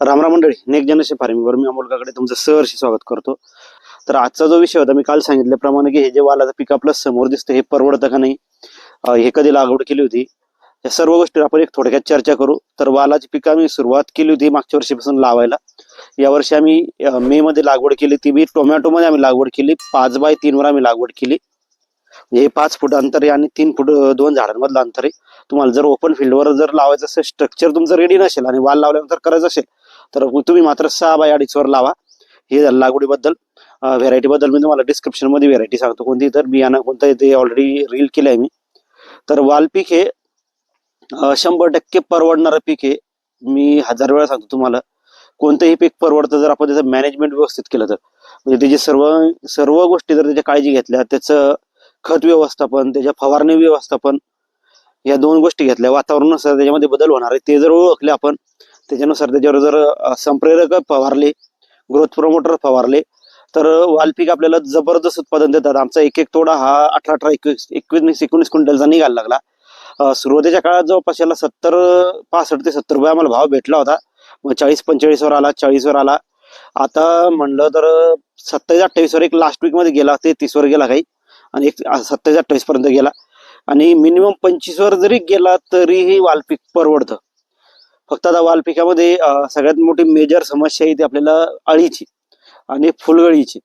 रामराम मंडळी नेक जनरेशन फार्मीवर मी अमोल काकडे तुमचं सहर्ष स्वागत करतो. तर आजचा जो विषय होता मी काल सांगितल्याप्रमाणे की हे जे वालाचं पीक आपलं समोर दिसतं हे परवडतं का नाही? हे कधी लागवड केली होती? या सर्व गोष्टी आपण एक थोडक्यात चर्चा करू. तर वालाची पिकं आम्ही सुरुवात केली होती मागच्या वर्षीपासून लावायला. यावर्षी आम्ही मे मध्ये लागवड केली. ती बी टोमॅटोमध्ये आम्ही लागवड केली. पाच बाय तीनवर आम्ही लागवड केली. म्हणजे हे पाच फूट अंतर आहे आणि तीन फूट दोन झाडांमधलं अंतर आहे. तुम्हाला जर ओपन फील्डवर जर लावायचं असेल स्ट्रक्चर तुमचं रेडी नसेल आणि वाल लावल्यानंतर करायचं असेल तर तुम्ही मात्र सहा बाय अडीचवर लावा हे झालं लागवडीबद्दल. व्हेरायटी बद्दल मी तुम्हाला डिस्क्रिप्शनमध्ये व्हेरायटी सांगतो. कोणती तर बियाणं कोणतं आहे ते ऑलरेडी रील केलं आहे मी. तर वाल पीक हे शंभर टक्के परवडणारं पीक आहे मी हजार वेळा सांगतो तुम्हाला. कोणतंही पीक परवडतं जर आपण त्याचं मॅनेजमेंट व्यवस्थित केलं तर. म्हणजे त्याची सर्व सर्व गोष्टी जर त्याच्या काळजी घेतल्या त्याचं खत व्यवस्थापन त्याच्या फवारणी व्यवस्थापन या दोन गोष्टी घेतल्या वातावरणानुसार त्याच्यामध्ये बदल होणार आहे. ते जर ओळखले आपण त्याच्यानुसार त्याच्यावर जर संप्रेरक फवारले ग्रोथ प्रमोटर फवारले तर वालपीक आपल्याला जबरदस्त उत्पादन देतात. आमचा एक एक तोडा हा अठरा अठरा एकवीस एकवीस एकोणीस क्विंटलचा निघायला लागला. सुरुवातीच्या काळात जवळपास याला सत्तर पासष्ट ते सत्तर रुपये आम्हाला भाव भेटला होता. मग चाळीस पंचेचाळीसवर आला चाळीसवर आला. आता म्हणलं तर सत्तावीस अठ्ठावीसवर एक लास्ट वीकमध्ये गेला ते तीसवर गेला काही. आणि एक सत्तावीस अठ्ठावीस पर्यंत गेला. आणि मिनिमम पंचवीसवर जरी गेला तरीही वालपीक परवडतं. फक्त आता वालपिकामध्ये सगळ्यात मोठी मेजर समस्या आहे ती आपल्याला अळीची आणि फुलगळीची.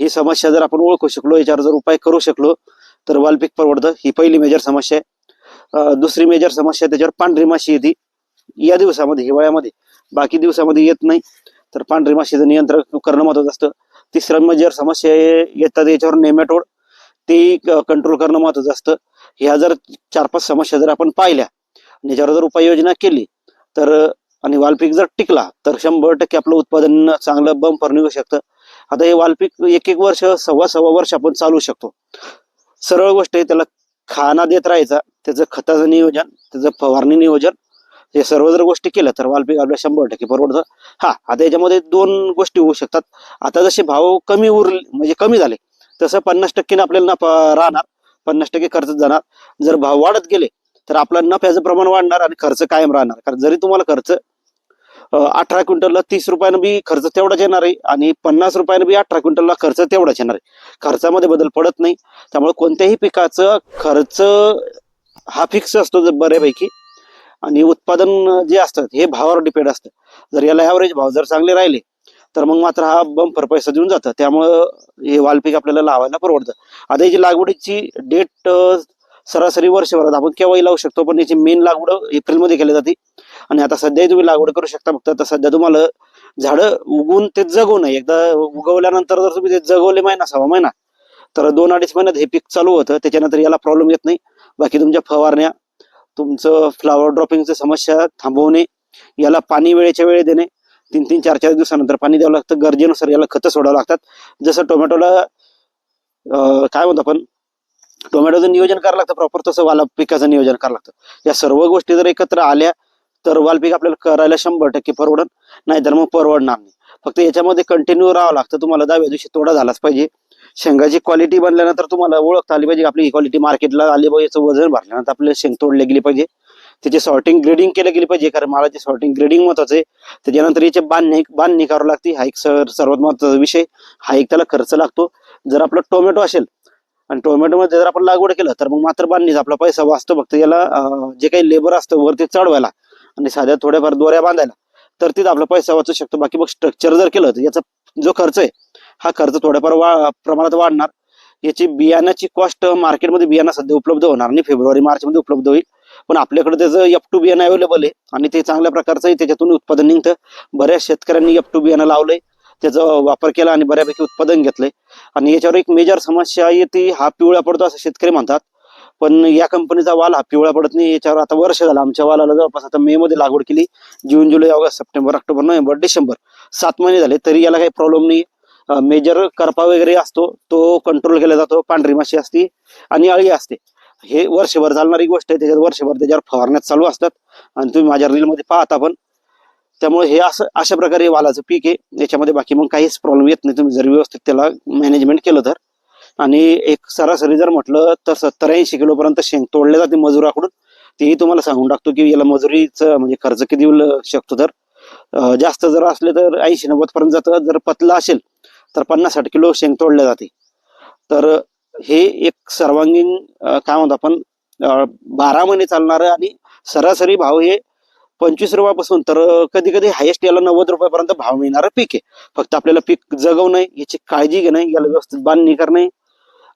ही समस्या जर आपण ओळखू शकलो याच्यावर जर उपाय करू शकलो तर वालपीक परवडतं ही पहिली मेजर समस्या आहे. दुसरी मेजर समस्या आहे त्याच्यावर पांढरी माशी येते. या दिवसामध्ये हिवाळ्यामध्ये. बाकी दिवसामध्ये येत नाही. तर पांढरी माशीचं नियंत्रण करणं महत्वाचं असतं. तिसरं मेजर समस्या येतात याच्यावर नेमॅटोड ते कंट्रोल करणं महत्वाचं असतं. ह्या जर चार पाच समस्या जर आपण पाहिल्या आणि याच्यावर जर उपाययोजना केली तर आणि वालपीक जर टिकला तर शंभर टक्के आपलं उत्पादन चांगलं बंपर निघू शकतं. आता हे वालपीक एक एक वर्ष सव्वा सव्वा वर्ष आपण चालू शकतो. सरळ गोष्ट आहे त्याला खाना देत राहायचा त्याचं खताचं नियोजन त्याचं फवारणी नियोजन हे सर्व जर गोष्टी केल्या तर वालपीक आपल्या शंभर टक्के परवडतं. हा आता याच्यामध्ये दोन गोष्टी होऊ शकतात. आता जसे भाव कमी उरले म्हणजे कमी झाले तसं पन्नास टक्के आपल्याला नफा राहणार पन्नास टक्के खर्च जाणार. जर भाव वाढत गेले तर आपलं नफ्याचं प्रमाण वाढणार आणि खर्च कायम राहणार. कारण जरी तुम्हाला खर्च अठरा क्विंटलला तीस रुपयानं बी खर्च तेवढाच येणार आहे आणि पन्नास रुपयानं बी अठरा क्विंटलला खर्च तेवढाच येणार आहे. खर्चामध्ये बदल पडत नाही. त्यामुळे कोणत्याही पिकाचं खर्च हा फिक्स असतो बऱ्यापैकी. आणि उत्पादन जे असतं हे भावावर डिपेंड असतं. जर याला ॲव्हरेज भाव जर चांगले राहिले तर मग मात्र हा बंपर पैसा देऊन जातं. त्यामुळं हे वालपीक आपल्याला लावायला परवडतं. आता याची लागवडीची डेट सरासरी वर्षभरात आपण केव्हाही लावू शकतो पण याची मेन लागवड एप्रिलमध्ये केली जाते. आणि आता सध्याही तुम्ही लागवड करू शकता फक्त. आता सध्या तुम्हाला झाडं उगवून ते जगू नये एकदा उगवल्यानंतर जर तुम्ही ते जगवले महिना सहा महिना तर दोन अडीच महिन्यात हे पीक चालू होतं. त्याच्यानंतर याला प्रॉब्लेम येत नाही. बाकी तुमच्या फवारण्या तुमचं फ्लावर ड्रॉपिंगचं समस्या थांबवणे याला पाणी वेळेच्या वेळे देणे तीन तीन चार चार दिवसानंतर पाणी द्यावं लागतं. गरजेनुसार याला खतं सोडावं लागतात. जसं टोमॅटोला काय म्हणतो आपण? टोमॅटोचं नियोजन करावं लागतं प्रॉपर तसं वाला पिकाचं नियोजन करावं लागतं. या सर्व गोष्टी जर एकत्र आल्या तर वाल पीक आपल्याला करायला शंभर टक्के परवडत नाहीतर मग परवडणार नाही. फक्त याच्यामध्ये कंटिन्यू राहावं लागतं. तुम्हाला दहाव्या दिवशी तोडा झालाच पाहिजे. शेंगाची क्वालिटी बनल्यानंतर तुम्हाला ओळखता आली पाहिजे आपली ही क्वालिटी मार्केटला आली पाहिजे. वजन भरल्यानंतर आपल्याला शेंग तोडले गेली पाहिजे. त्याची सॉर्टिंग ग्रेडिंग केलं गेली पाहिजे. कारण मालाची सॉर्टिंग ग्रेडिंग महत्वाचं आहे. त्याच्यानंतर याची बांधणी बांधणी करावं लागते. हा एक सर सर्वात महत्त्वाचा विषय. हा एक त्याला खर्च लागतो. जर आपलं टोमॅटो असेल आणि टोमॅटोमध्ये जर आपण लागवड केलं तर मग मात्र बांधणीच आपला पैसा वाचतो फक्त याला जे काही लेबर असतं वरती चढवायला आणि साध्या थोड्याफार दोऱ्या बांधायला तर तिथं आपला पैसा वाचू शकतो. बाकी मग स्ट्रक्चर जर केलं तर याचा जो खर्च आहे हा खर्च थोड्याफार वा प्रमाणात वाढणार. याची बियाण्याची कॉस्ट मार्केटमध्ये बियाणं सध्या उपलब्ध होणार नाही. फेब्रुवारी मार्च मध्ये उपलब्ध होईल. पण आपल्याकडे त्याचं एफ टू बियाणं अवेलेबल आहे आणि ते चांगल्या प्रकारचं त्याच्यातून उत्पादन निघतं. बऱ्याच शेतकऱ्यांनी एफ टू बियाणं लावलंय. त्याचा वापर केला आणि बऱ्यापैकी उत्पादन घेतले. आणि याच्यावर एक मेजर समस्या आहे ती हा पिवळा पडतो असं शेतकरी म्हणतात. पण या कंपनीचा वाल हा पिवळा पडत नाही. याच्यावर आता वर्ष झालं आमच्या वालाला जवळपास आता मे मध्ये लागवड केली. जून जुलै August September October November December सात महिने झाले. तरी याला काही प्रॉब्लेम नाही. मेजर करपा वगैरे असतो तो कंट्रोल केला जातो. पांढरी माशी असते आणि अळी असते. हे वर्षभर चालणारी गोष्ट आहे. त्याच्यात वर्षभर त्याच्यावर फवारण्यात चालू असतात. आणि तुम्ही माझ्या रील मध्ये पाहता पण त्यामुळे हे असं अशा प्रकारे वालाचं पीक आहे. याच्यामध्ये बाकी मग काहीच प्रॉब्लेम येत नाही. तुम्ही जर व्यवस्थित त्याला मॅनेजमेंट केलं तर. आणि एक सरासरी जर म्हटलं तर सत्तर ऐंशी किलोपर्यंत शेंग तोडले जाते मजुराकडून. तेही तुम्हाला सांगून टाकतो की याला मजुरीचं म्हणजे खर्च किती येऊ शकतो तर. जास्त जर असले तर ऐंशी नव्वद पर्यंत जातं. जर पतला असेल तर पन्नास साठ किलो शेंग तोडले जाते. तर हे एक सर्वांगीण काय म्हणतो आपण बारा महिने चालणारं आणि सरासरी भाव हे पंचवीस रुपयापासून तर कधी कधी हायेस्ट याला नव्वद रुपयापर्यंत भाव मिळणारं पीक आहे. फक्त आपल्याला पीक जगवणं याची काळजी घेणं याला व्यवस्थित बांधणी करणे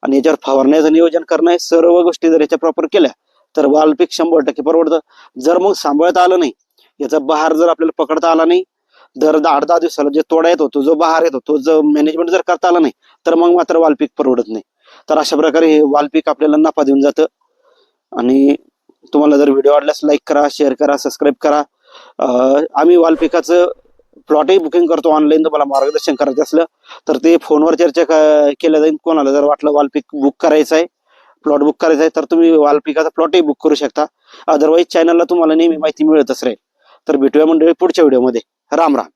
आणि याच्यावर फवारण्याचं नियोजन करणं सर्व गोष्टी जर याच्या प्रॉपर केल्या तर वाल पीक शंभर टक्के परवडतं. जर मग सांभाळता आलं नाही याचा बहार जर आपल्याला पकडता आला नाही दर दहा आठ दहा दिवसाला जे तोडा येतो तो जो बहार येतो तो जो मॅनेजमेंट जर करता आला नाही तर मग मात्र वाल पीक परवडत नाही. तर अशा प्रकारे हे वाल पीक आपल्याला नफा देऊन जातं आणि तुम्हाला जर व्हिडिओ आवडल्यास लाईक करा शेअर करा सबस्क्राईब करा. आम्ही वालपिकाचं प्लॉटही बुकिंग करतो ऑनलाईन तुम्हाला मार्गदर्शन करायचं असलं तर ते फोनवर चर्चा केल्या जाईल. कोणाला जर वाटलं वालपिक बुक करायचं आहे प्लॉट बुक करायचा आहे तर तुम्ही वालपिकाचा प्लॉटही बुक करू शकता. अदरवाईज चॅनलला तुम्हाला नेहमी माहिती मिळतच राहील. तर भेटूया मंडळी पुढच्या व्हिडिओमध्ये राम राम.